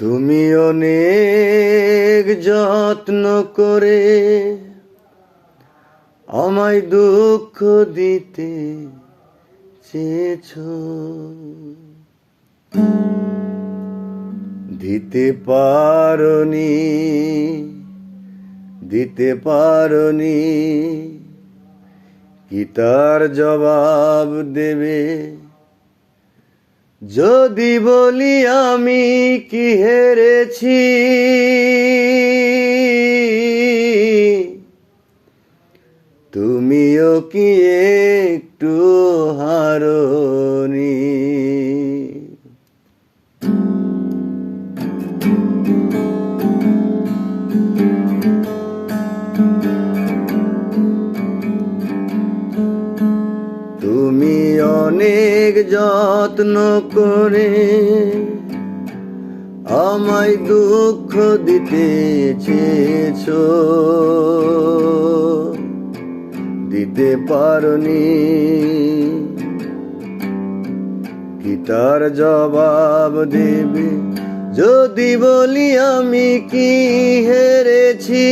তুমি অনেক যত্ন করে আমায় দুঃখ দিতে চেয়েছ। দিতে পারনি দিতে পারনি, কি তার জবাব দেবে? যদি বলি আমি কি হেরেছি? তুমিও কি একটু হারনি যত্ন করে আমায় দুঃখ দিতে চেয়েছ। দিতে পারনি। কি তার জবাব দেবে? যদি বলি আমি কি হেরেছি?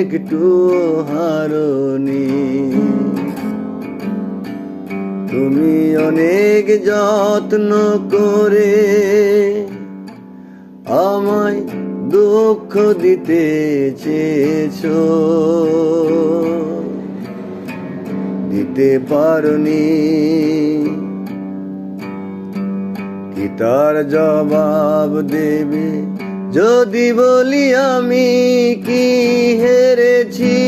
একটু হারনি। তুমি অনেক যত্ন করে আমায় দুঃখ দিতে চেয়েছ। দিতে পারনি। কি তার জবাব দেবে? যদি বলি আমি কি হেরেছি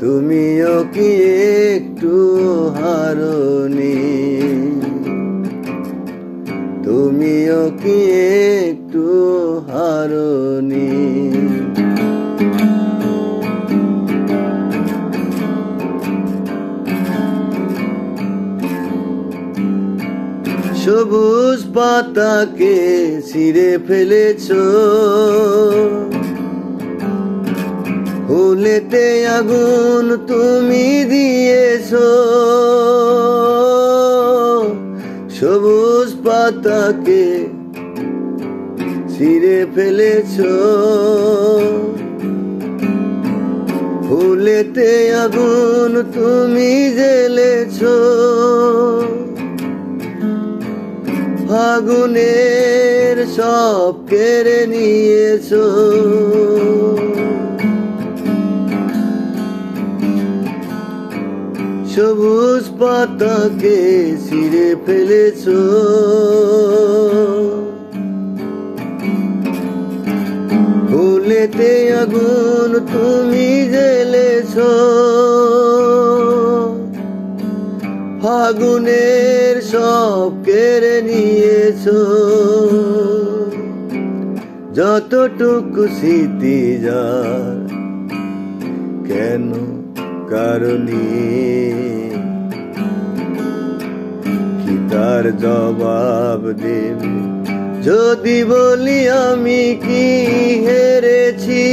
তুমিও কি একটু হারনি? তুমিও কি একটু হারনি? সবুজ পাতাকে ছিঁড়ে ফেলেছ। হুলেতে আগুন তুমি দিয়েছ। সবুজ পাতাকে ছিঁড়ে ফেলেছ। ফুলেতে আগুন তুমি জ্বেলেছ। ফাগুনের সব কেড়ে নিয়েছ। সবুজ পাতাকে ছিঁড়ে ফেলেছ। ফুলেতে আগুন তুমি জেলেছ ফাগুনের সব কেড়ে নিয়েছ যতটুকু স্মৃতি যার, কেন কারণে কি তার জবাব দেবে? যদি বলি আমি কি হেরেছি?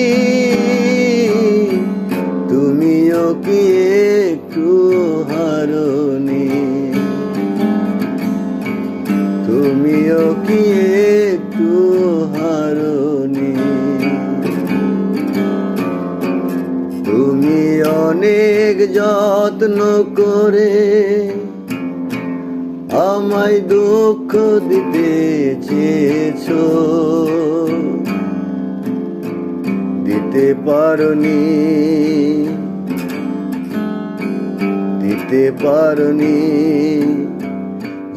অনেক যত্ন করে আমায় দুঃখ দিতে চেয়েছ। দিতে পারনি দিতে পারনি।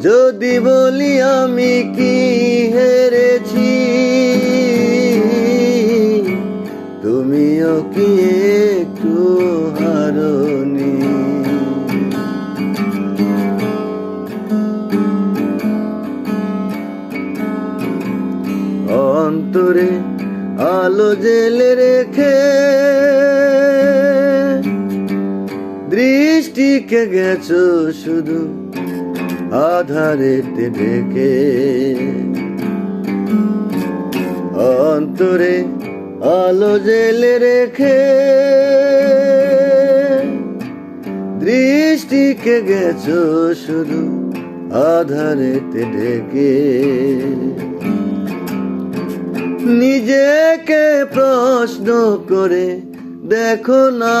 যদি বলি আমি কি হেরেছি অন্তরে আলো জেলে রেখে দৃষ্টিকে গেছো শুধু আধারেতে ঢেকে অন্তরে আলো জেলে রেখে দৃষ্টিকে গেছো শুধু আধারেতে ঢেকে নিজেকে প্রশ্ন করে দেখো না।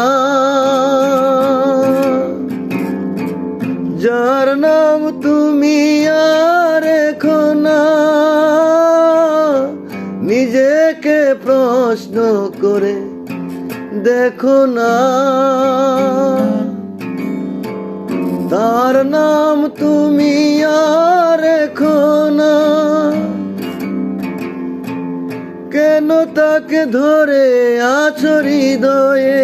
যার নাম তুমি আর রেখো না। নিজেকে প্রশ্ন করে দেখো না। তার নাম তুমি তাকে ধরে আছো হৃদয়ে।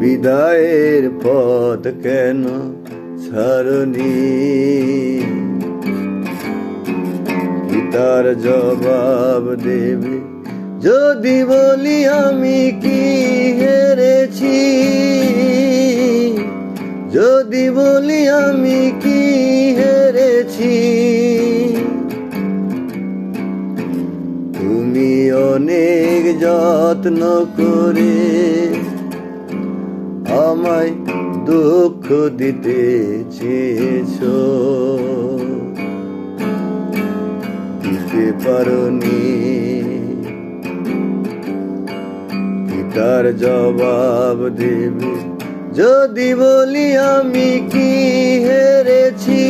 বিদায়ের পথ কেন ছাড়নি? তার জবাব দেবে? যদি বলি আমি কি হেরেছি? যদি বলি আমি কি অনেক যত্ন করে আমায় দুঃখ দিতে চেয়েছ। দিতে পারি তার জবাব দেবে? যদি বলি আমি কি হেরেছি?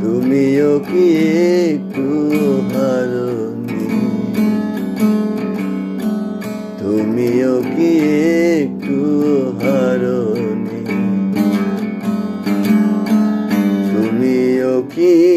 তুমিও কি একটু তুমিও কি একটু হারনি? তুমিও কি